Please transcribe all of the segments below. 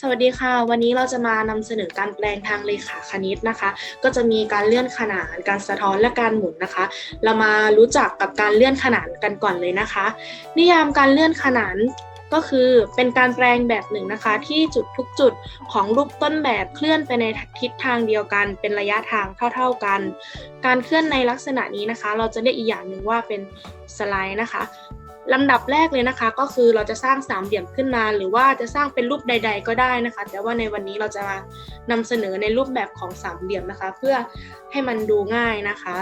สวัสดีค่ะ วันนี้เราจะมานำเสนอการแปลงทางเลขาคณิตนะคะ ก็จะมีการเลื่อนขนานการสะท้อนและการหมุนนะคะ เรามารู้จักกับการเลื่อนขนานกันก่อนเลยนะคะ นิยามการเลื่อนขนานก็คือเป็นการแปลงแบบหนึ่งนะคะ ที่จุดทุกจุดของรูปต้นแบบเคลื่อนไปในทิศทางเดียวกัน เป็นระยะทางเท่า ๆกัน การเคลื่อนในลักษณะนี้นะคะ เราจะเรียกอีกอย่างหนึ่งว่าเป็นสไลด์นะคะ ลำดับแรกเลยนะคะ ก็คือเราจะสร้างสามเหลี่ยมขึ้นมา หรือว่าจะสร้างเป็นรูปใด ๆ ก็ได้นะคะ แต่ว่าในวันนี้เราจะมานำเสนอในรูปแบบของสามเหลี่ยมนะคะ เพื่อให้มันดูง่ายนะคะ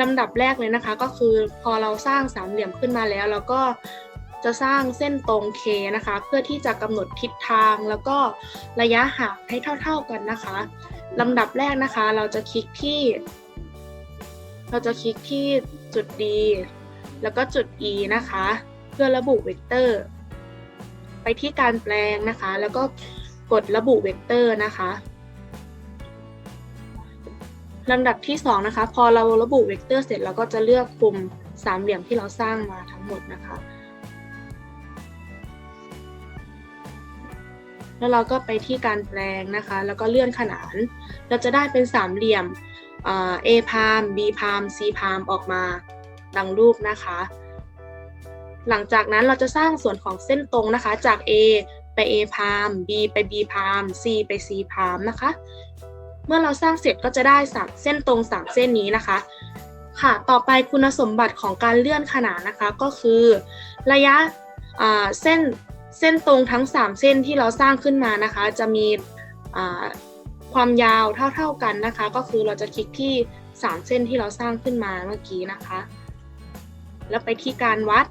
ลำดับแรกเลยนะคะก็คือพอเราสร้างสามเหลี่ยมขึ้นมาแล้วเราก็จะสร้างเส้นตรง K นะคะ เพื่อที่จะกำหนดทิศทางแล้วก็ระยะห่างให้เท่า ๆกันนะคะลำดับแรกนะคะ เราจะคลิกที่ เราจะคลิกที่จุด D แล้วก็จุด e นะคะ เพื่อระบุเวกเตอร์ ไปที่การแปลงนะคะ แล้วก็กดระบุเวกเตอร์นะคะลำดับที่2นะคะ พอเราระบุเวกเตอร์เสร็จเราก็จะเลือกกลุ่มสามเหลี่ยมที่เราสร้างมาทั้งหมดนะคะ แล้วเราก็ไปที่การแปลงนะคะ แล้วก็เลื่อนขนาน เราจะได้เป็นสามเหลี่ยม A พาม B พาม C พามออกมา ดังรูปนะคะ หลังจากนั้นเราจะสร้างส่วนของเส้นตรงนะคะ จาก A ไป A พาม B ไป B พาม C ไป C พามนะคะ เมื่อเราสร้างเสร็จก็จะได้3เส้นตรง 3 เส้นนี้นะคะ ค่ะ ต่อไปคุณสมบัติของการเลื่อนขนานนะคะก็คือ ระยะเส้นเส้นตรงทั้ง 3 เส้นที่เราสร้างขึ้นมานะคะ จะมีความยาวเท่า ๆกันนะคะ ก็คือเราจะคลิกที่ 3 เส้นที่เราสร้างขึ้นมาเมื่อกี้นะคะ แล้วไปที่การวัด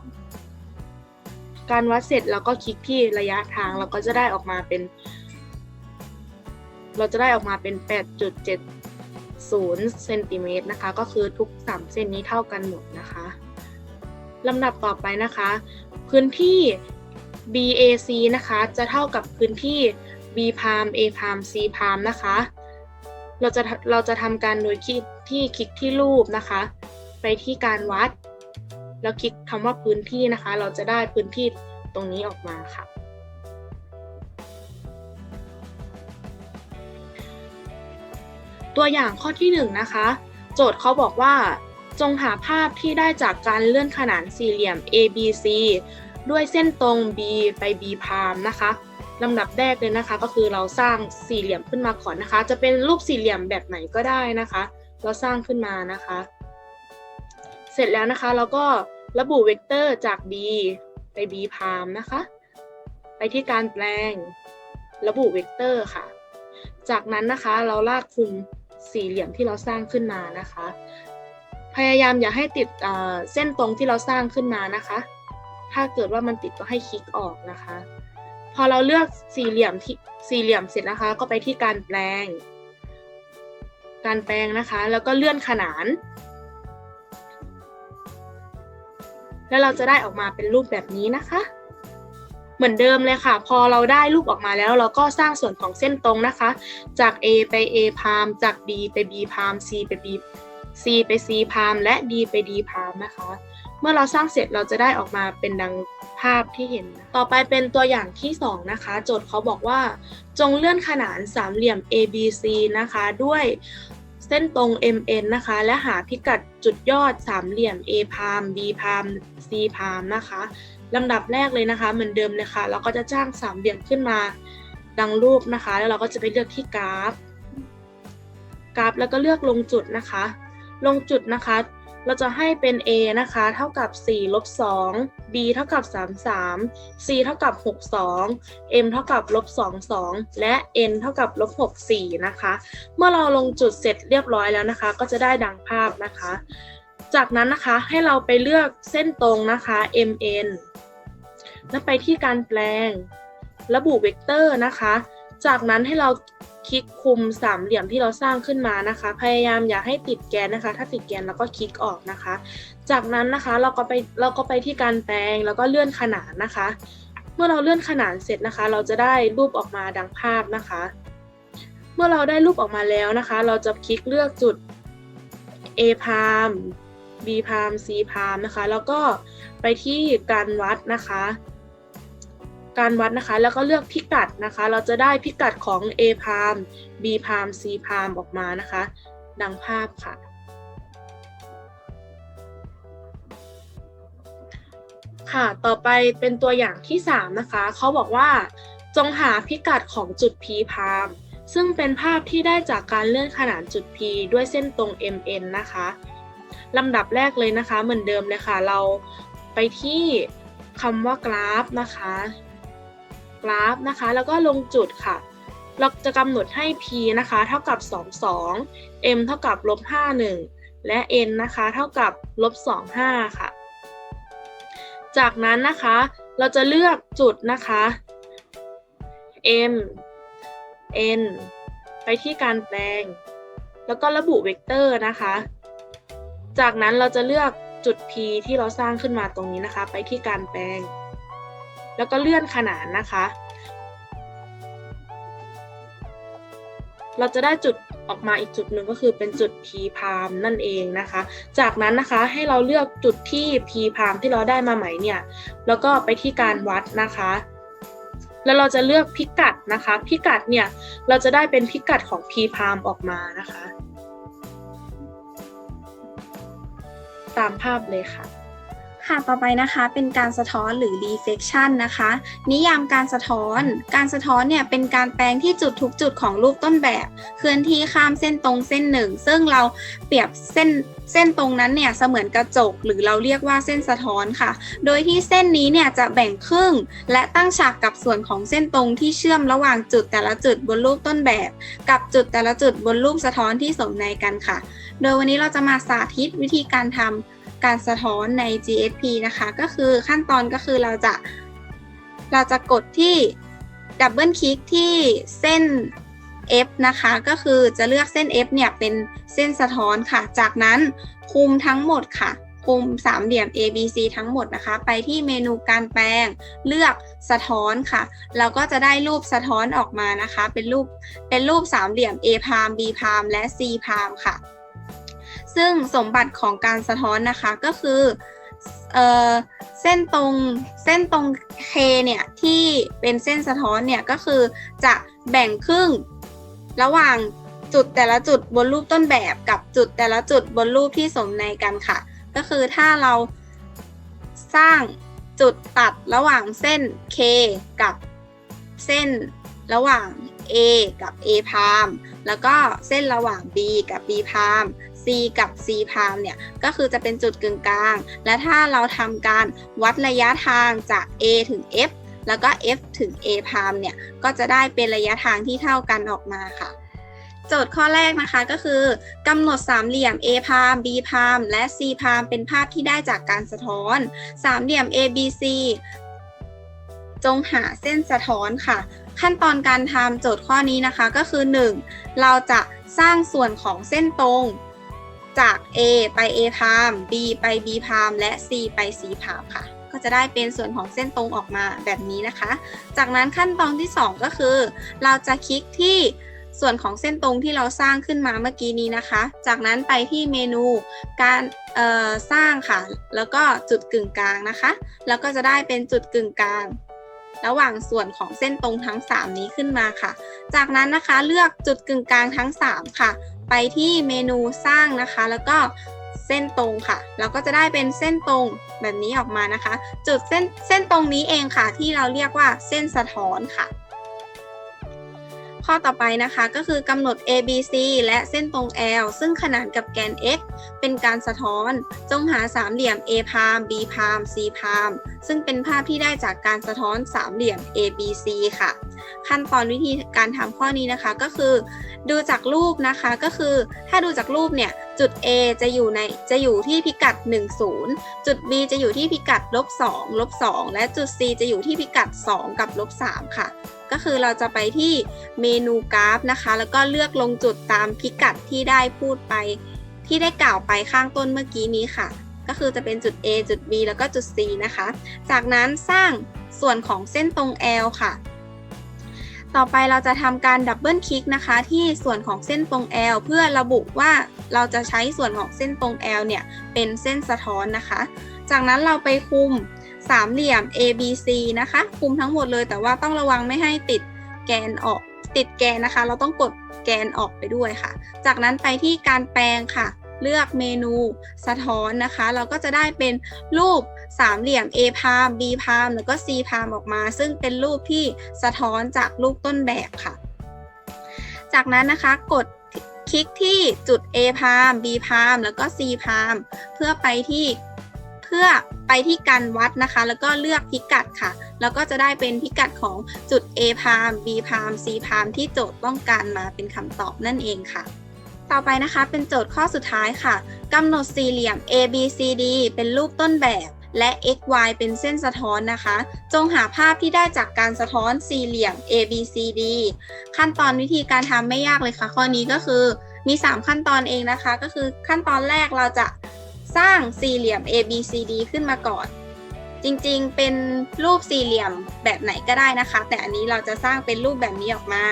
การวัดเสร็จเราก็คลิกที่ระยะทางเราก็จะได้ออกมาเป็น เราจะได้ออกมาเป็น 8.70เซนติเมตรนะคะ ก็คือทุก 3 เส้นนี้เท่ากันหมดนะคะลำดับต่อไปนะคะ พื้นที่ BAC นะคะ จะเท่ากับพื้นที่ B พาม A พาม C พามนะคะ เราจะเราจะทำการโดยคลิกที่คลิกที่รูปนะคะ ไปที่การวัด แล้วคลิกคำว่าพื้นที่นะคะ เราจะได้พื้นที่ตรงนี้ออกมาค่ะ ตัวอย่างข้อที่1นนะคะ โจทย์เขาบอกว่า จงหาภาพที่ได้จากการเลื่อนขนานสี่เหลี่ยม ABC ด้วยเส้นตรง B ไป B พามนะคะลำดับแรกเลยนะคะ ก็คือเราสร้างสี่เหลี่ยมขึ้นมาก่อนนะคะ จะเป็นรูปสี่เหลี่ยมแบบไหนก็ได้นะคะ เราสร้างขึ้นมานะคะ เสร็จแล้วนะคะเราก็ระบุเวกเตอร์จาก b ไป b พามนะคะ ไปที่การแปลง ระบุเวกเตอร์ค่ะ จากนั้นนะคะเราลากคุมสี่เหลี่ยมที่เราสร้างขึ้นมานะคะ พยายามอย่าให้ติดเส้นตรงที่เราสร้างขึ้นมานะคะ ถ้าเกิดว่ามันติดก็ให้คลิกออกนะคะ พอเราเลือกสี่เหลี่ยมที่สี่เหลี่ยมเสร็จนะคะ ก็ไปที่การแปลง การแปลงนะคะ แล้วก็เลื่อนขนาน แล้วเราจะได้ออกมาเป็นรูปแบบนี้นะคะ เหมือนเดิมเลยค่ะ พอเราได้รูปออกมาแล้ว เราก็สร้างส่วนของเส้นตรงนะคะ จาก A ไป A พามจาก B ไป B พาม C ไป B C ไป C พามและ D ไป D พามนะคะ เมื่อเราสร้างเสร็จเราจะได้ออกมาเป็นดังภาพที่เห็น ต่อไปเป็นตัวอย่างที่ 2 นะคะ โจทย์เขาบอกว่า จงเลื่อนขนานสามเหลี่ยม ABC นะคะ ด้วย เส้นตรง MN นะคะ และหาพิกัดจุดยอดสามเหลี่ยม A พาม B พาม C พามนะคะลำดับแรกเลยนะคะเหมือนเดิมเลยค่ะเราก็จะจ้างสามเหลี่ยมขึ้นมาดังรูปนะคะ แล้วเราก็จะไปเลือกที่กราฟ กราฟแล้วก็เลือกลงจุดนะคะ ลงจุดนะคะ เราจะให้เป็น a นะคะ เท่ากับ 4 ลบ 2 b เท่ากับ 33 c เท่ากับ 62 m เท่ากับลบ 22 และ n เท่ากับลบ 64 นะคะ เมื่อเราลงจุดเสร็จเรียบร้อยแล้วนะคะ ก็จะได้ดังภาพนะคะ จากนั้นนะคะให้เราไปเลือกเส้นตรงนะคะ mn แล้วไปที่การแปลง ระบุเวกเตอร์นะคะ จากนั้นให้เรา คลิกคุมสามเหลี่ยมที่เราสร้างขึ้นมานะคะ พยายามอย่าให้ติดแกนนะคะ ถ้าติดแกนเราก็คลิกออกนะคะ จากนั้นนะคะเราก็ไปเราก็ไปที่การแปลงแล้วก็เลื่อนขนานนะคะ เมื่อเราเลื่อนขนานเสร็จนะคะ เราจะได้รูปออกมาดังภาพนะคะ เมื่อเราได้รูปออกมาแล้วนะคะ เราจะคลิกเลือกจุด A พาม B พาม C พามนะคะ แล้วก็ไปที่การวัดนะคะ การวัดนะคะ แล้วก็เลือกพิกัดนะคะ เราจะได้พิกัดของ A พาม B พาม C พามออกมานะคะ ดังภาพค่ะ ค่ะ ต่อไปเป็นตัวอย่างที่ 3 นะคะ เขาบอกว่า จงหาพิกัดของจุด P พามซึ่งเป็นภาพที่ได้จากการเลื่อนขนานจุด P ด้วยเส้นตรง MN นะคะลำดับแรกเลยนะคะ เหมือนเดิมเลยค่ะ เราไปที่คำว่ากราฟนะคะ ราฟนะคะ แล้วก็ลงจุดค่ะ เราจะกำหนดให้ p นะคะ เท่ากับ 2 2 m เท่ากับลบ51 และ n นะคะ เท่ากับลบ25 ค่ะ จากนั้นนะคะ เราจะเลือกจุดนะคะ m n ไปที่การแปลง แล้วก็ระบุเวกเตอร์นะคะ จากนั้นเราจะเลือกจุด p ที่เราสร้างขึ้นมาตรงนี้นะคะ ไปที่การแปลง แล้วก็เลื่อนขนานนะคะ เราจะได้จุดออกมาอีกจุดหนึ่งก็คือเป็นจุด p พามนั่นเองนะคะ จากนั้นนะคะให้เราเลือกจุดที่ p พามที่เราได้มาใหม่เนี่ย แล้วก็ไปที่การวัดนะคะ แล้วเราจะเลือกพิกัดนะคะ พิกัดเนี่ยเราจะได้เป็นพิกัดของ p พามออกมานะคะ ตามภาพเลยค่ะ ค่ะต่อไปนะคะเป็นการสะท้อนหรือ reflection นะคะ นิยามการสะท้อน การสะท้อนเนี่ยเป็นการแปลงที่จุดทุกจุดของรูปต้นแบบ เคลื่อนที่ข้ามเส้นตรงเส้นหนึ่ง ซึ่งเราเปรียบเส้นเส้นตรงนั้นเนี่ยเสมือนกระจกหรือเราเรียกว่าเส้นสะท้อนค่ะ โดยที่เส้นนี้เนี่ยจะแบ่งครึ่ง และตั้งฉากกับส่วนของเส้นตรงที่เชื่อมระหว่างจุดแต่ละจุดบนรูปต้นแบบ กับจุดแต่ละจุดบนรูปสะท้อนที่สมในกันค่ะ โดยวันนี้เราจะมาสาธิตวิธีการทำ การสะท้อนใน GSP นะคะ ก็คือขั้นตอนก็คือเราจะ เราจะกดที่ดับเบิลคลิกที่เส้น F นะคะ ก็คือจะเลือกเส้น F เนี่ยเป็นเส้นสะท้อนค่ะ จากนั้นคุมทั้งหมดค่ะ คุมสามเหลี่ยม ABC ทั้งหมดนะคะ ไปที่เมนูการแปลง เลือกสะท้อนค่ะ เราก็จะได้รูปสะท้อนออกมานะคะ เป็นรูป เป็นรูปสามเหลี่ยม A พาม B พาม และ C พามค่ะ ซึ่งสมบัติของการสะท้อนนะคะก็คือเออเส้นตรงเส้นตรง K เนี่ยที่เป็นเส้นสะท้อนเนี่ยก็คือจะแบ่งครึ่ง ระหว่างจุดแต่ละจุดบนรูปต้นแบบกับจุดแต่ละจุดบนรูปที่สมในกันค่ะ ก็คือถ้าเราสร้างจุดตัดระหว่างเส้น K กับเส้นระหว่าง A กับ A พามแล้วก็เส้นระหว่าง B กับ B พาม C กับ C พามเนี่ยก็คือจะเป็นจุดกึ่งกลาง และถ้าเราทำการวัดระยะทางจาก A ถึง F แล้วก็ F ถึง A พามเนี่ยก็จะได้เป็นระยะทางที่เท่ากันออกมาค่ะ โจทย์ข้อแรกนะคะก็คือกำหนดสามเหลี่ยม A พาม B พามและ C พามเป็นภาพที่ได้จากการสะท้อน สามเหลี่ยม ABC จงหาเส้นสะท้อนค่ะ ขั้นตอนการทำโจทย์ข้อนี้นะคะก็คือ 1. เราจะสร้างส่วนของเส้นตรง จาก A ไป A พาม B ไป B พาม และ C ไป C พามค่ะ ก็จะได้เป็นส่วนของเส้นตรงออกมาแบบนี้นะคะ จากนั้นขั้นตอนที่ 2 ก็คือ เราจะคลิกที่ส่วนของเส้นตรงที่เราสร้างขึ้นมาเมื่อกี้นี้นะคะ จากนั้นไปที่เมนูการสร้างค่ะ แล้วก็จุดกึ่งกลางนะคะ แล้วก็จะได้เป็นจุดกึ่งกลาง ระหว่างส่วนของเส้นตรงทั้ง 3 นี้ขึ้นมาค่ะ จากนั้นนะคะเลือกจุดกึ่งกลางทั้ง 3 ค่ะ ไปที่เมนูสร้างนะคะ แล้วก็เส้นตรงค่ะ เราก็จะได้เป็นเส้นตรงแบบนี้ออกมานะคะ จุดเส้นเส้นตรงนี้เองค่ะ ที่เราเรียกว่าเส้นสะท้อนค่ะ ข้อต่อไปนะคะก็คือกำหนด A B C และเส้นตรง L ซึ่งขนานกับแกน x เป็นการสะท้อน จงหาสามเหลี่ยม A พาม B พาม C พาม ซึ่งเป็นภาพที่ได้จากการสะท้อนสามเหลี่ยม A B C ค่ะ ขั้นตอนวิธีการทำข้อนี้นะคะก็คือ ดูจากรูปนะคะก็คือถ้าดูจากรูปเนี่ยจุด A จะอยู่ในจะอยู่ที่พิกัด 10 จุด B จะอยู่ที่พิกัดลบ2ลบ2และจุด C จะอยู่ที่พิกัด 2 กับลบ3ค่ะ ก็คือเราจะไปที่เมนูกราฟนะคะ แล้วก็เลือกลงจุดตามพิกัดที่ได้พูดไป ที่ได้กล่าวไปข้างต้นเมื่อกี้นี้ค่ะ ก็คือจะเป็นจุด A จุด B แล้วก็จุด C นะคะ จากนั้นสร้างส่วนของเส้นตรง L ค่ะ ต่อไปเราจะทำการดับเบิลคลิกนะคะ ที่ส่วนของเส้นตรง L เพื่อระบุว่าเราจะใช้ส่วนของเส้นตรง L เนี่ย เป็นเส้นสะท้อนนะคะ จากนั้นเราไปคุมสามเหลี่ยม ABC นะคะ คุมทั้งหมดเลย แต่ว่าต้องระวังไม่ให้ติดแกนออก ติดแกนนะคะ เราต้องกดแกนออกไปด้วยค่ะ จากนั้นไปที่การแปลงค่ะ เลือกเมนูสะท้อนนะคะ เราก็จะได้เป็นรูป สามเหลี่ยม A พาม B พามแล้วก็ C พามออกมา ซึ่งเป็นรูปที่สะท้อนจากรูปต้นแบบค่ะ จากนั้นนะคะกดคลิกที่จุด A พาม B พามแล้วก็ C พามเพื่อไปที่เพื่อไปที่การวัดนะคะ แล้วก็เลือกพิกัดค่ะ แล้วก็จะได้เป็นพิกัดของจุด A พาม B พาม C พามที่โจทย์ต้องการมาเป็นคำตอบนั่นเองค่ะ ต่อไปนะคะเป็นโจทย์ข้อสุดท้ายค่ะกำหนดสี่เหลี่ยม A B C D เป็นรูปต้นแบบ และ x y เป็นเส้นสะท้อนนะคะ จงหาภาพที่ได้จากการสะท้อนสี่เหลี่ยม A B C D ขั้นตอนวิธีการทำไม่ยากเลยค่ะ ข้อนี้ก็คือมี 3 ขั้นตอนเองนะคะ ก็คือขั้นตอนแรกเราจะสร้างสี่เหลี่ยม A B C D ขึ้นมาก่อน จริงๆ เป็นรูปสี่เหลี่ยมแบบไหนก็ได้นะคะ แต่อันนี้เราจะสร้างเป็นรูปแบบนี้ออกมา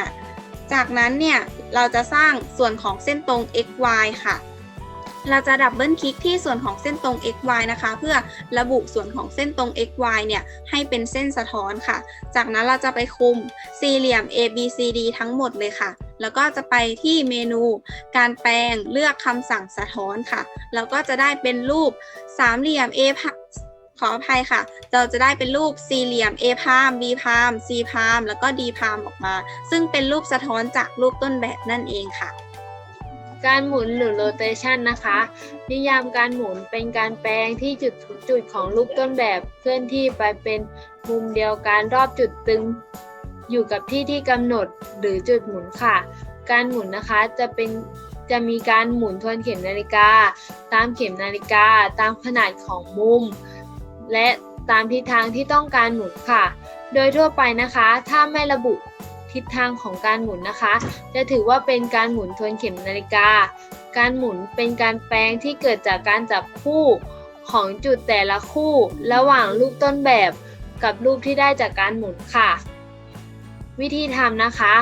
จากนั้นเนี่ยเราจะสร้างส่วนของเส้นตรง x y ค่ะ เราจะดับเบิลคลิกที่ส่วนของเส้นตรง x y นะคะ เพื่อระบุส่วนของเส้นตรง x y เนี่ยให้เป็นเส้นสะท้อนค่ะ จากนั้นเราจะไปคุมสี่เหลี่ยม a b c d ทั้งหมดเลยค่ะ แล้วก็จะไปที่เมนู การแปลงเลือกคำสั่งสะท้อนค่ะ แล้วก็จะได้เป็นรูปสามเหลี่ยม a พะขออภัยค่ะ เราจะได้เป็นรูปสี่เหลี่ยม a พาม b พาม c พาม แล้วก็ d พามออกมา ซึ่งเป็นรูปสะท้อนจากรูปต้นแบบนั่นเองค่ะ การหมุนหรือ rotation นะคะ นิยามการหมุนเป็นการแปลงที่จุดจุดของรูปต้นแบบเคลื่อนที่ไปเป็นมุมเดียวกันรอบจุดตึง อยู่กับที่ที่กำหนดหรือจุดหมุนค่ะ การหมุนนะคะจะเป็นจะมีการหมุนทวนเข็มนาฬิกา ตามเข็มนาฬิกา ตามขนาดของมุม และตามทิศทางที่ต้องการหมุนค่ะ โดยทั่วไปนะคะ ถ้าไม่ระบุ ทิศทางของการหมุนนะคะ จะถือว่าเป็นการหมุนทวนเข็มนาฬิกา การหมุนเป็นการแปลงที่เกิดจากการจับคู่ของจุดแต่ละคู่ ระหว่างรูปต้นแบบกับรูปที่ได้จากการหมุนค่ะ วิธีทำนะคะ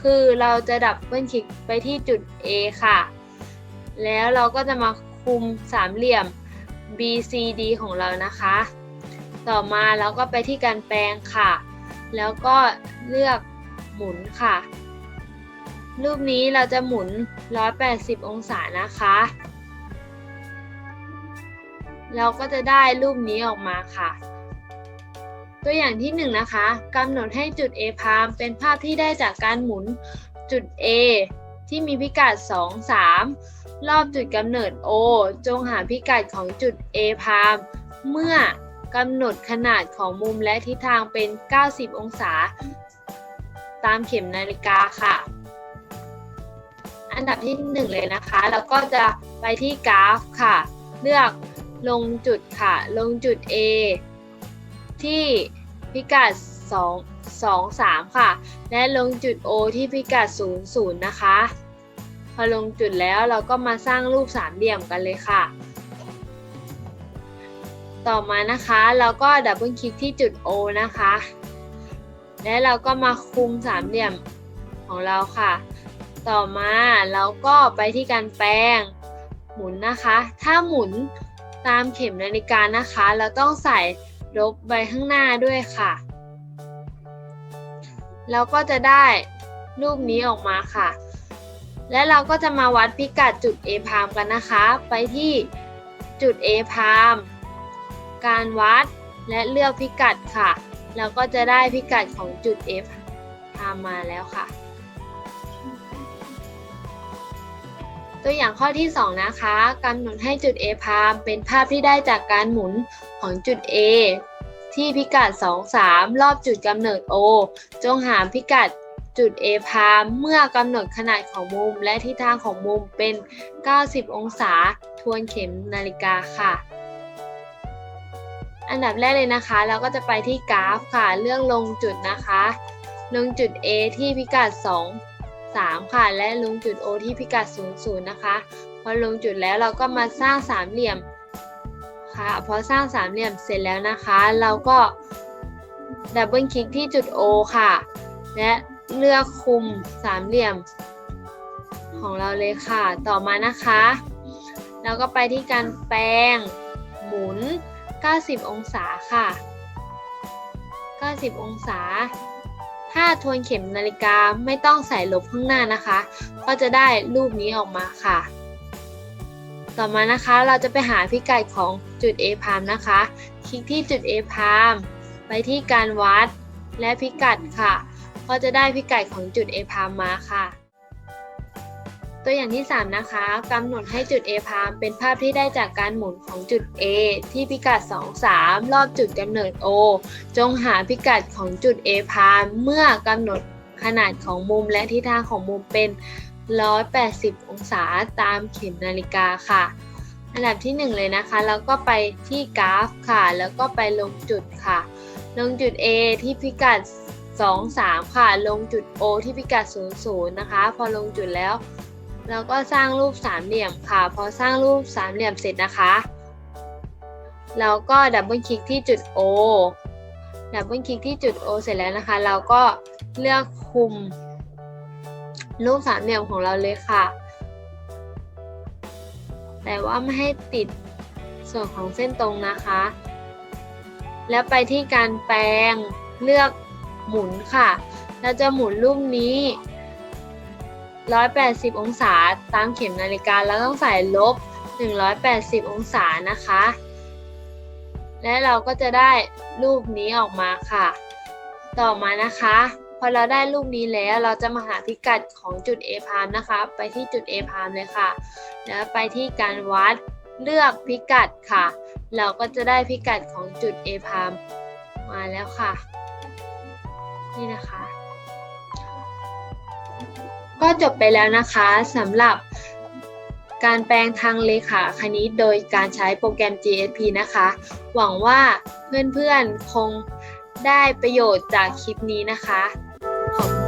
คือเราจะดับเบิลคลิกไปที่จุด A ค่ะ แล้วเราก็จะมาคุมสามเหลี่ยม BCD ของเรานะคะ ต่อมาเราก็ไปที่การแปลงค่ะ แล้วก็เลือก หมุนค่ะ รูปนี้เราจะหมุน 180 องศานะคะ เราก็จะได้รูปนี้ออกมาค่ะ ตัวอย่างที่1นงนะคะกำหนดให้จุด A พามเป็นภาพที่ได้จากการหมุนจุด A ที่มีพิกัด 2 3 รอบจุดกำเนิด O จงหาพิกัดของจุด A พามเมื่อกำหนดขนาดของมุมและทิศทางเป็น 90 องศา ตามเข็มนาฬิกาค่ะ อันดับที่ 1 เลยนะคะแล้วก็จะไปที่กราฟค่ะ เลือกลงจุดค่ะ ลงจุด A ที่พิกัด 2 2 3 ค่ะ และลงจุด O ที่พิกัด 0 0 นะคะ พอลงจุดแล้วเราก็มาสร้างรูปสามเหลี่ยมกันเลยค่ะ ต่อมานะคะเราก็ดับเบิลคลิกที่จุด O นะคะ และเราก็มาคุมสามเหลี่ยมของเราค่ะ ต่อมาเราก็ไปที่การแปลงหมุนนะคะ ถ้าหมุนตามเข็มนาฬิกานะคะ เราต้องใส่ลบไปข้างหน้าด้วยค่ะ เราก็จะได้รูปนี้ออกมาค่ะ และเราก็จะมาวัดพิกัดจุด A พามกันนะคะ ไปที่จุด A พามการวัดและเลือกพิกัดค่ะ เราก็จะได้พิกัดของจุด A พามมาแล้วค่ะ ตัวอย่างข้อที่ 2 นะคะกำหนดให้จุด A พามเป็นภาพที่ได้จากการหมุนของจุด A ที่พิกัด 2 3 รอบจุดกำเนิด O จงหาพิกัดจุด A พามเมื่อกำหนดขนาดของมุมและทิศทางของมุมเป็น 90 องศา ทวนเข็มนาฬิกาค่ะ อันดับแรกเลยนะคะ เราก็จะไปที่กราฟค่ะเลือกลงจุดนะคะ ลงจุด A ที่พิกัด 2 3 ค่ะ และลงจุด O ที่พิกัด 0 0 นะคะ พอลงจุดแล้วเราก็มาสร้างสามเหลี่ยมค่ะ พอสร้างสามเหลี่ยมเสร็จแล้วนะคะ เราก็ดับเบิลคลิกที่จุด O ค่ะ และเลือกคุมสามเหลี่ยม ของเราเลยค่ะ ต่อมานะคะ เราก็ไปที่การแปลงหมุน 90 องศาค่ะ 90 องศา ถ้าทวนเข็มนาฬิกาไม่ต้องใส่ลบข้างหน้านะคะ ก็จะได้รูปนี้ออกมาค่ะ ต่อมานะคะเราจะไปหาพิกัดของจุด A พามนะคะ คลิกที่จุด A พามไปที่การวัดและพิกัดค่ะ ก็จะได้พิกัดของจุด A พามมาค่ะ ตัวอย่างที่ 3 นะคะกำหนดให้จุด A พามเป็นภาพที่ได้จากการหมุนของจุด A ที่พิกัด 2 3 รอบจุดกำเนิด O จงหาพิกัดของจุด A พามเมื่อกำหนดขนาดของมุมและทิศทางของมุมเป็น 180 องศาตามเข็มนาฬิกาค่ะ อันดับที่ 1 เลยนะคะ แล้วก็ไปที่กราฟค่ะ แล้วก็ไปลงจุดค่ะ ลงจุด A ที่พิกัด 2 3 ค่ะ ลงจุด O ที่พิกัด 0 0 นะคะ พอลงจุดแล้ว เราก็สร้างรูปสามเหลี่ยมค่ะ พอสร้างรูปสามเหลี่ยมเสร็จนะคะเราก็ดับเบิลคลิกที่จุด O ดับเบิลคลิกที่จุด O เสร็จแล้วนะคะ เราก็เลือกคุม รูปสามเหลี่ยมของเราเลยค่ะ แต่ว่าไม่ให้ติดส่วนของเส้นตรงนะคะ แล้วไปที่การแปลงเลือกหมุนค่ะ เราจะหมุนรูปนี้ 180 องศาตามเข็มนาฬิกาแล้วต้องใส่ลบ 180 องศานะคะ และเราก็จะได้รูปนี้ออกมาค่ะ ต่อมานะคะพอเราได้รูปนี้แล้วเราจะมาหาพิกัดของจุด A พามนะคะ ไปที่จุด A พามเลยค่ะ แล้วไปที่การวัดเลือกพิกัดค่ะ เราก็จะได้พิกัดของจุด A พามมาแล้วค่ะ นี่นะคะ ก็จบไปแล้วนะคะสำหรับการแปลงทางเลขาคณิตโดยการใช้โปรแกรม GSP นะคะ หวังว่าเพื่อนๆคงได้ประโยชน์จากคลิปนี้นะคะ ขอบคุณ